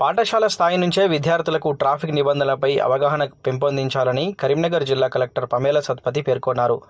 పాఠశాల స్థాయి నుంచే విద్యార్థులకు ట్రాఫిక్ నిబంధనలపై అవగాహన పెంపొందించాలని కరీంనగర్ జిల్లా కలెక్టర్ పమేల సత్పతి పేర్కొన్నారు.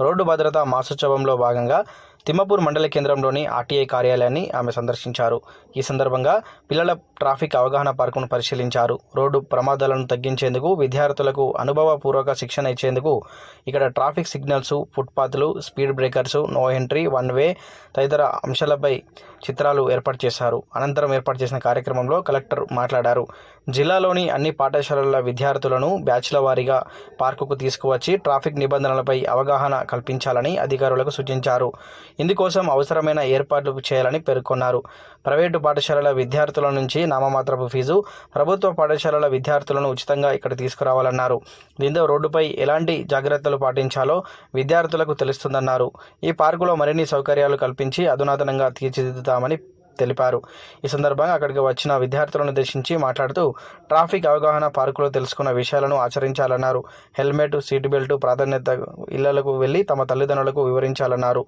రోడ్డు భద్రతా మాసోత్సవంలో భాగంగా తిమ్మపూర్ మండల కేంద్రంలోని ఆర్టీఐ కార్యాలయాన్ని ఆమె సందర్శించారు. ఈ సందర్భంగా పిల్లల ట్రాఫిక్ అవగాహన పార్కును పరిశీలించారు. రోడ్డు ప్రమాదాలను తగ్గించేందుకు విద్యార్థులకు అనుభవపూర్వక శిక్షణ ఇచ్చేందుకు ఇక్కడ traffic signals ఫుట్పాత్లు speed breakers no entry one way తదితర అంశాలపై చిత్రాలు ఏర్పాటు చేశారు. అనంతరం ఏర్పాటు చేసిన కార్యక్రమంలో కలెక్టర్ మాట్లాడారు. జిల్లాలోని అన్ని పాఠశాలల విద్యార్థులను బ్యాచ్ల వారీగా పార్కుకు తీసుకువచ్చి ట్రాఫిక్ నిబంధనలపై అవగాహన కల్పించాలని అధికారులకు సూచించారు. ఇందుకోసం అవసరమైన ఏర్పాట్లు చేయాలని పేర్కొన్నారు. ప్రైవేటు పాఠశాలల విద్యార్థుల నుంచి నామమాత్రపు ఫీజు ప్రభుత్వ పాఠశాలల విద్యార్థులను ఉచితంగా ఇక్కడ తీసుకురావాలన్నారు. దీంతో రోడ్డుపై ఎలాంటి జాగ్రత్తలు పాటించాలో విద్యార్థులకు తెలుస్తుందన్నారు. ఈ పార్కులో మరిన్ని సౌకర్యాలు కల్పించి అధునాతనంగా తీర్చిదిద్దుతామని తెలిపారు. ఈ సందర్భంగా అక్కడికి వచ్చిన విద్యార్థులను ఉద్దేశించి మాట్లాడుతూ ట్రాఫిక్ అవగాహన పార్కులో తెలుసుకున్న విషయాలను ఆచరించాలన్నారు. హెల్మెట్ సీట్ బెల్ట్ ప్రాధాన్యత ఇళ్ళకు వెళ్ళి తమ తల్లిదండ్రులకు వివరించాలన్నారు.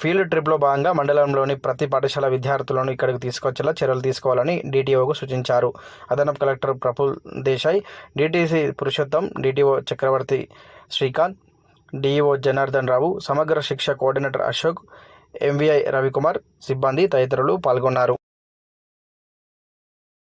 ఫీల్డ్ ట్రిప్లో భాగంగా మండలంలోని ప్రతి పాఠశాల విద్యార్థులను ఇక్కడికి తీసుకొచ్చేలా చర్యలు తీసుకోవాలని డీటీఓకు సూచించారు. అదనపు collector Praful Desai DTC Purushottam DTO Chakravarthy Srikanth DEO Janardhan Rao Samagra Shiksha coordinator Ashok MVI Ravikumar సిబ్బంది తదితరులు పాల్గొన్నారు.